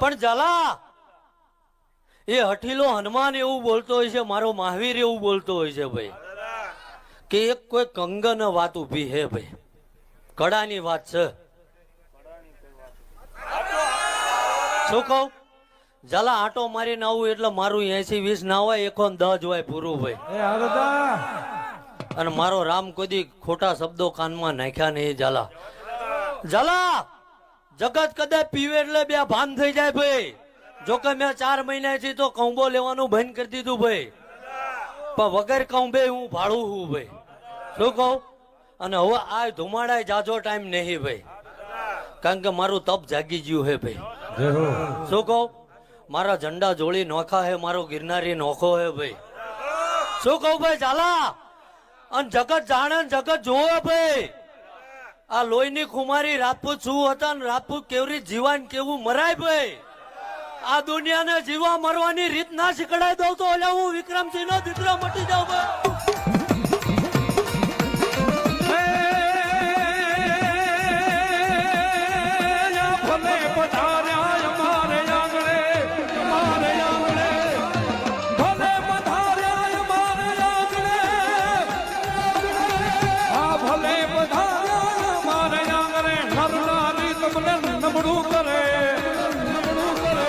પણ જલા એ હઠીલો હનુમાન એવું બોલતો હોય છે મારો મહાવીર એવું બોલતો હોય છે ભાઈ. કે એક કોઈ કંગન વાત ઊભી હે ભાઈ. કડાની વાત છે. શું કહું? ઝાલા આટો મારીને આવું એટલે મારું એસી વીસ ના હોય એકો દસ હોય પૂરું ભાઈ. અને મારો રામ કોઈ ખોટા શબ્દો કાનમાં નાખ્યા નહીં ઝાલા. ઝાલા! જગત કદાચ પીવે એટલે બે ભાન થઈ જાય ભાઈ. જો કે મેં ચાર મહિનાથી તો કૌંબો લેવાનું બંધ કરી દીધું ભાઈ. પણ વગર કૌંબે હું ભાડું હું ભાઈ. શું કહું? અને હવે આ ધુમાડાય જાજો ટાઈમ નહીં ભાઈ. કારણ કે મારું તપ જાગી ગયું હે ભાઈ. શું કહું? મારા ઝંડા જોડી નોખા હે, મારો ગિરનારી નોખો હે ભાઈ. શું કહું ભાઈ? ચાલા. અને જગત જાણે જગત જોવે ભાઈ. આ લોહીની ખુમારી રાજપૂત શું હતા ને રાજપૂત કેવરી જીવાન કેવું મરાય ભાઈ. આ દુનિયાને જીવા મરવાની રીત ના શીખડાઈ દઉં તો એટલે હું વિક્રમસિંહ નો દીકરો મટી જાઉં ભાઈ. નબળું કરે નબળું કરે.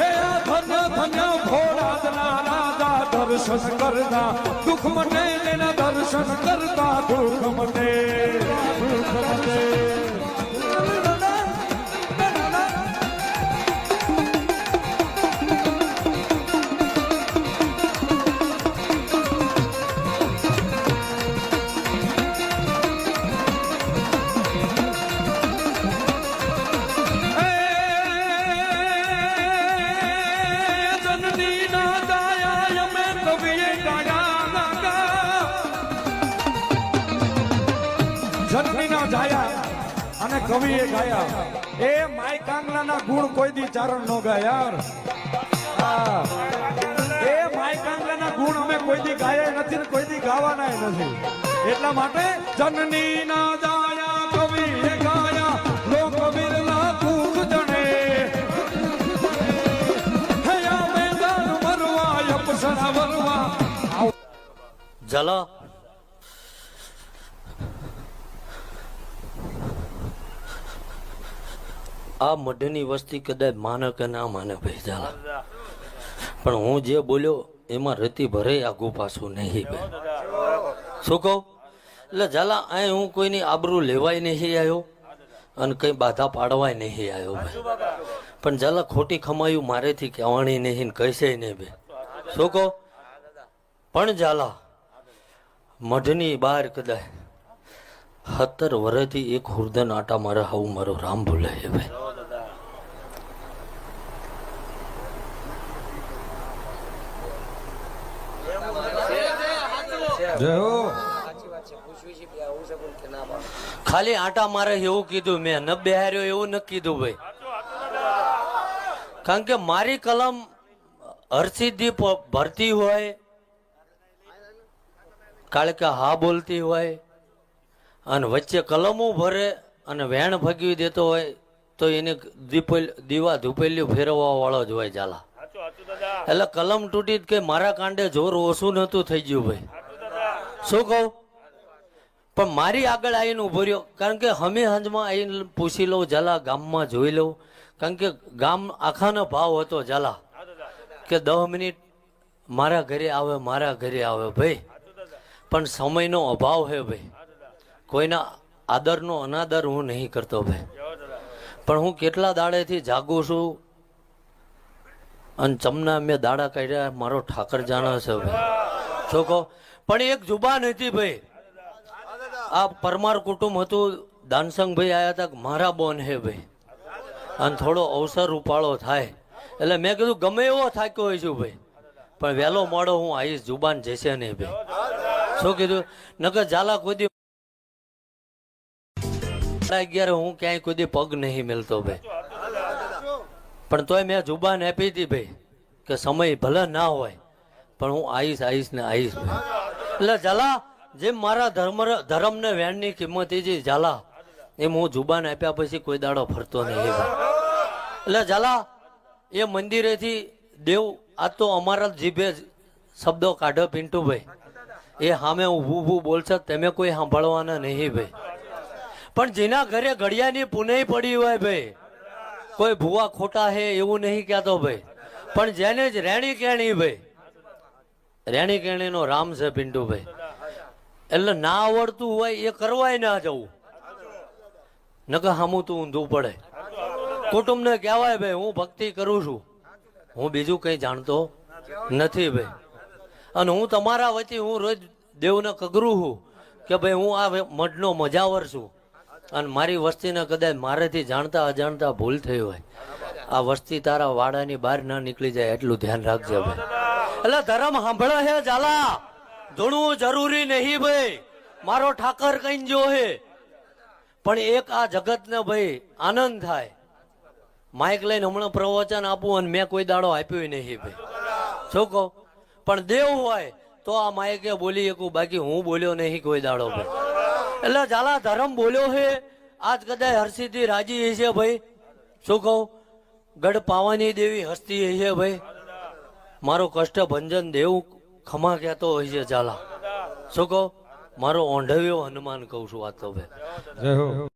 હે ધન્ય ધન્ય દર્શન કરતા, દુઃખ મને તેના દર્શન કરતા, દુઃખ મને દુઃખ મને. કવિએ ગાયા એ માય કાંગલાના ગુણ કોઈ દી ચારણ નો ગાય એ માય કાંગલાના ગુણ અમે કોઈ દી ગાયા નથી ને કોઈ દી ગાવાના નથી. એટલા માટે જનની ના જાયા કવિએ ગાયા. લોક વિરલા દુઃખ જણે. હયા મેદાન મરવા અપસરા મરવા ઝાલા આ મઢની વસ્તી કદાચ માને કે ના માને ભાઈ ઝાલા પણ હું જે બોલ્યો, એમાં રતી ભરે આગુ પાછું નહીં ભાઈ શું કહું? એટલે ઝાલા, અહીં હું કોઈની આબરૂ લેવાય નહીં આવ્યો અને કંઈ બાધા પાડવાય નહીં આવ્યો ભાઈ પણ ઝાલા, ખોટી ખમાયું મારેથી કહેવાની નહીં ને કહેશે નહીં ભાઈ શું કહો? પણ ઝાલા, મઢની બહાર કદાચ સત્તર વર્ષથી એક હુરદન આટા મારા હાવું મારો રામ ભૂલે છે ભાઈ ખાલી આટા મારે એવું કીધું મેં. ન બેહાર્યો એવું ન કીધું ભાઈ. કારણ કે મારી કલમ હરસિદ્ધિ ભરતી હોય કારણ કે હા બોલતી હોય અને વચ્ચે કલમો ભરે અને વેણ ભગવી દેતો હોય તો એને દીપલ દીવા ધૂપેલ્યું ફેરવવા વાળો જ હોય ઝાલા. એટલે કલમ તૂટી કે મારા કાંડે જોર ઓછું નતું થઈ ગયું ભાઈ. શું કહું? પણ મારી આગળ આવીને ઊભો રહ્યો. કારણ કે હમે હંજમાં આવીને પૂછી લઉં, ઝાલા, ગામમાં જોઈ લઉં. કારણ કે ગામ આખાનો ભાવ હતો, ઝાલા, કે દસ મિનિટ મારા ઘરે આવે, મારા ઘરે આવે ભાઈ. પણ સમયનો અભાવ છે ભાઈ. કોઈના આદરનો અનાદર હું નહીં કરતો ભાઈ. પણ હું કેટલા દાડેથી જાગું છું અને ચમના મેં દાડા કાઢ્યા, મારો ઠાકર જાણે છે ભાઈ. શું કહો? પણ એક જુબાન હતી ભાઈ. આ પરમાર કુટુંબ હતું. દાનસંગભાઈ આવ્યા હતા મારા બોન હે ભાઈ. અને થોડો અવસર ઉપાડો થાય. એટલે મેં કીધું ગમે એવો થાક્યો હોય છું ભાઈ. પણ વહેલો મોડો હું આવીશ જુબાન જશે નહીં ભાઈ. શું કીધું? નકર ઝાલા કોઈ દી અગિયારે હું ક્યાંય કોઈ પગ નહીં મેલતો ભાઈ. પણ તોય મેં જુબાન આપી હતી ભાઈ, કે સમય ભલે ના હોય, પણ હું આવીશ આવીશ ને આવીશ ભાઈ. એટલે ઝાલા જેમ મારા ધર્મ, ધર્મને વેણની કિંમત એ જે ઝાલા. એમ હું જુબાન આપ્યા પછી કોઈ દાડો ફરતો નહીં એટલે ઝાલા, એ મંદિરેથી દેવ, આ તો અમારા જીભે શબ્દો કાઢો પિન્ટુભાઈ. એ સામે ઊભું ઊભું બોલશે, તમે કોઈ સાંભળવાના નહીં ભાઈ. પણ જેના ઘરે ઘડિયાની પુનઈ પડી હોય ભાઈ, કોઈ ભૂવા ખોટા હે એવું નહીં કહેતો ભાઈ. પણ જેને જ રેણી કેણી ભાઈ રેણી કેણીનો રામ છે પિન્ટુભાઈ. એટલે ના આવડતું હોય એ કરવાય ના જવું. નકર હામું તું ઊંધું પડે. કુટુંબને કહેવાય, ભાઈ, હું ભક્તિ કરું છું. હું બીજું કંઈ જાણતો નથી, ભાઈ. અને હું તમારા વચ્ચે હું રોજ દેવને કગરું છું કે, ભાઈ, હું આ મઢનો મજાવર છું. અને મારી વસ્તીને કદાચ મારેથી જાણતા અજાણતા ભૂલ થઈ હોય. આ વસ્તી તારા વાડાની બહાર ના નીકળી જાય, એટલું ધ્યાન રાખજે, ભાઈ. એટલે ધર્મ સાંભળે હે ઝાલા. ધૂણવું જરૂરી નહીં ભાઈ. મારો ઠાકર કઈ જો હે. પણ એક આ જગતને ભાઈ આનંદ થાય. માઇક લઈને હમણાં પ્રવચન આપું અને મેં કોઈ દાડો આપ્યો નહીં ભાઈ. શું કહો? પણ દેવ હોય તો આ માઇકે બોલી શકું. બાકી હું બોલ્યો નહીં કોઈ દાડો ભાઈ. એટલે ઝાલા ધર્મ બોલ્યો છે આજ કદાચ હર્ષિથી રાજી હશે ભાઈ. શું કહું? ગઢ પાવાની દેવી હસ્તી હશે ભાઈ. મારો કષ્ટ ભંજન દેવ ખમા કહેતો હોય છે ઝાલા. શું કહો? મારો ઓંઢવ્યો હનુમાન કહું છું વાત તો